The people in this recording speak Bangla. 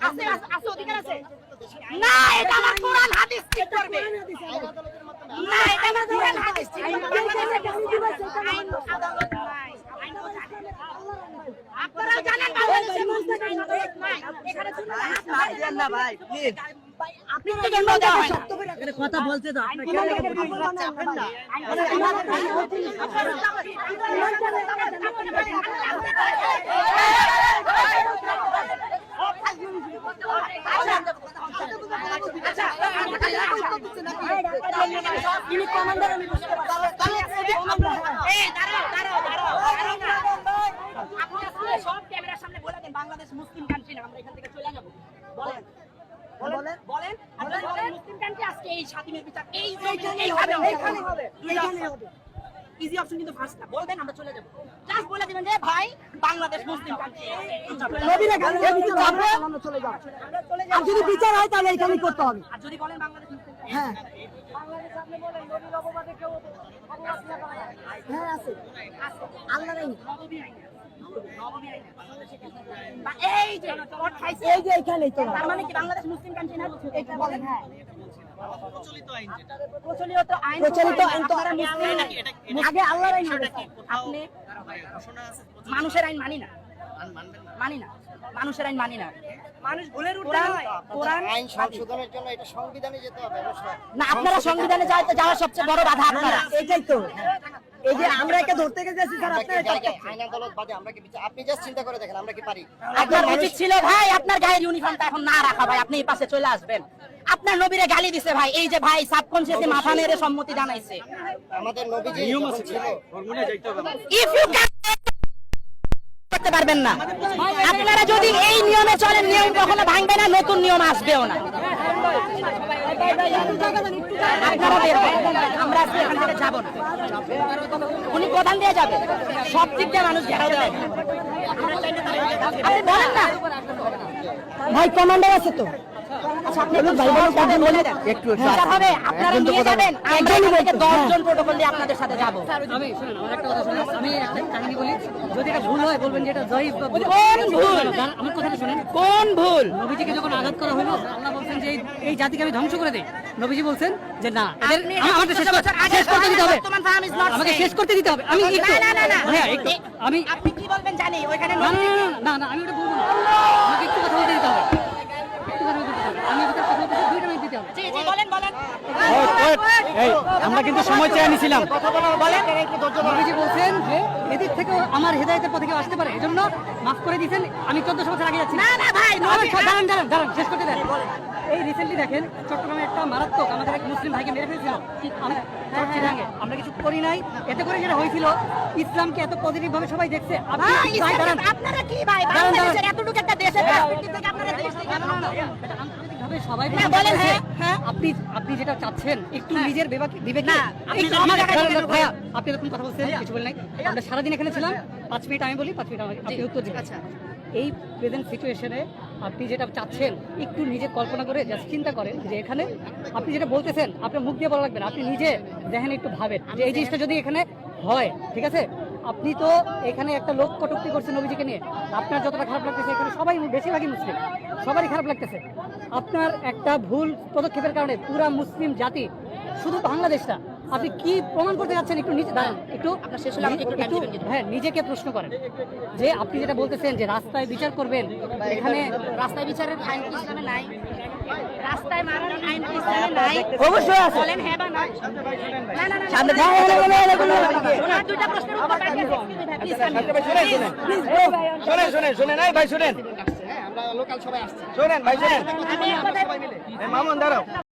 আছে অধিকার আছে না এটা আমার কোরআন হাদিস ঠিক করবে না এটা আমার কোরআন হাদিস ঠিক করবে বাংলাদেশে আইন আদালত নাই আইন তো জানেন না। আপনারাও জানেন বাংলাদেশে মুসলিম আইন আদালত নাই এখানে শুনুন না ভাই প্লিজ আপনি তো জন্ম দেওয়া হয় না। কথা বলতে দাও বাংলাদেশ মুসলিম কান্ট্রি আমরা এখান থেকে চলে যাব বলেন বলেন বলেন মুসলিম কান্ট্রি আজকে এই স্বাধীনের বিচার এই এইখানে হবে এইখানে হবে ইজি অপশন কিন্তু ফার্স্ট বলবেন আমরা চলে যাব জাস্ট বলে দিবেন যে ভাই বাংলাদেশ মুসলিম কান্ট্রি আমরা চলে যাব আর যদি বিচার হয়, তাহলে এখানেই করতে হবে। আর যদি বলেন বাংলাদেশ মুসলিম হ্যাঁ। হ্যাঁ আছে। আছে। আল্লাহ আইন আছে। নববী আইন আছে। বা এই যে এই যে এখানেই তো। তার মানে কি বাংলাদেশ মুসলিম কান্ট্রি না? এটা বলেন হ্যাঁ। প্রচলিত আইন প্রচলিত আইন তো আপনারা মুসলিম আগে আল্লাহর আইন আপনি মানুষের আইন মানি না? মানি না। মানুষের আইন মানি না। মানুষ ভুলের কোরআন কোরআন আইন সংশোধনের জন্য এটা সংবিধানে যেতে হবে না আপনারা সংবিধানে যাইতে যাওয়ার সবচেয়ে বড় বাধা আপনারা। এটাই তো। এই যে আমরা একে ধরতে গেছি স্যার আপনারা আইন আদালত বাদে আমরা কি আপনি জাস্ট চিন্তা করে দেখেন আমরা কি পারি? আপনার উচিত ছিল ভাই আপনার গায়ের ইউনিফর্মটা এখন না রাখা ভাই আপনি এই পাশে চলে আসবেন। আপনার নবীরে গালি দিছে ভাই এই যে ভাই সাবকনসিয়াসলি মাথা মেরে সম্মতি জানাইছে। আমাদের নবীজি ছিল ইফ ইউ ক্যান করতে পারবেন না। আপনারা যদি এই নিয়মে চলেন, নিয়ম কখনো ভাঙবে না, নতুন নিয়ম আসবেও না। ভাই কমান্ডার আছে তো। একটু ভাই বলে দেন, বলে দেন। বিচার হবে, আপনারা নিয়ে যাবেন, আমরা এখান থেকে দশজন protocol দিয়ে আপনাদের সাথে যাব। আমি শুনুন আমার একটা কথা শুনুন। আমি একটা কাহিনী বলি। যদি এটা ভুল হয় বলবেন যে এটা জয়ীফ কোন ভুল? আমার কথাটা শুনেন। কোন ভুল? নবীজিকে যখন আঘাত করা হলো আল্লাহ বলছেন যে এই- এই জাতিকে আমি ধ্বংস করে দেই। নবীজি বলছেন যে না আমাকে শেষ করতে আগে শেষ করতে দিতে হবে। আমাকে শেষ করতে দিতে হবে। আমি একটু না, না, না। হ্যাঁ একটু আমি আপনি কি বলবেন জানি ওইখানে না না না, না না আমি ওটা বলব না। আমাকে একটু কথা বলতে দিতে হবে। আমরা কিন্তু সময় চেয়ে নিছিলাম। বলছেন এদিক থেকে আমার হেদায়তের পথে কেউ আসতে পারে এজন্য মাফ করে দিয়েছেন আমি চোদ্দশো বছর আগে যাচ্ছি শেষ করতে দেন এই রিসেন্টলি দেখেন চট্টগ্রামে একটা মারাত্মক আমাদের এক মুসলিম ভাইকে মেরে ফেলছিল আমরা- কিছু করি নাই এতে করে যেটা হয়েছিল ইসলামকে এত পজিটিভ ভাবে সবাই দেখছে আপনারা কি ভাই। এতটুকু একটা দেশের আপনারা দেশ সবাই হ্যাঁ, বলেন, হ্যাঁ, হ্যাঁ। আপনি আপনি যেটা চাচ্ছেন একটু নিজের বিবেক- বিবেকে আপনি দাঁড়ান, নিজের আপনি এরকম কথা বলছেন কিছু বলেন নাই। আমরা সারাদিন এখানে ছিলাম পাঁচ মিনিট আমি বলি পাঁচ মিনিট আপনি উত্তর দিন আচ্ছা। এই প্রেজেন্ট সিচুয়েশনে আপনি যেটা চাচ্ছেন একটু নিজে কল্পনা করে জাস্ট চিন্তা করেন যে এখানে আপনি যেটা বলতেছেন আপনার মুখ দিয়ে বলা লাগবে না। আপনি নিজে দেখেন একটু ভাবেন যে এই জিনিসটা যদি এখানে হয় ঠিক আছে? আপনি তো এখানে একটা লোক কটুক্তি করছেন নবীজিকে নিয়ে। আপনার যতটা খারাপ লাগতেছে এখানে সবাই বেশিরভাগই মুসলিম। সবারই খারাপ লাগতেছে। আপনার একটা ভুল পদক্ষেপের কারণে পুরা মুসলিম জাতি শুধু বাংলাদেশটা আপনি কি প্রমাণ করতে যাচ্ছেন? একটু নিজে দাঁড়ান। একটু একটু। হ্যাঁ নিজেকে প্রশ্ন করেন। যে আপনি যেটা বলতেছেন যে রাস্তায় বিচার করবেন এখানে রাস্তায় বিচারের আইন ইসলামে নাই? রাস্তায় মারার আইন কি নাই। অবশ্যই আছে। বলেন হ্যাঁ বা না। সামনে না, না, না, না, না, না, না, না। ওনার দুইটা প্রশ্নের উত্তর। Please, আমি- শোনেন শোনেন শোনেন। এই ভাই শোনেন। হ্যাঁ আমরা লোকাল সবাই আসছি। শোনেন ভাই শোনেন। মামুন দাঁড়াও।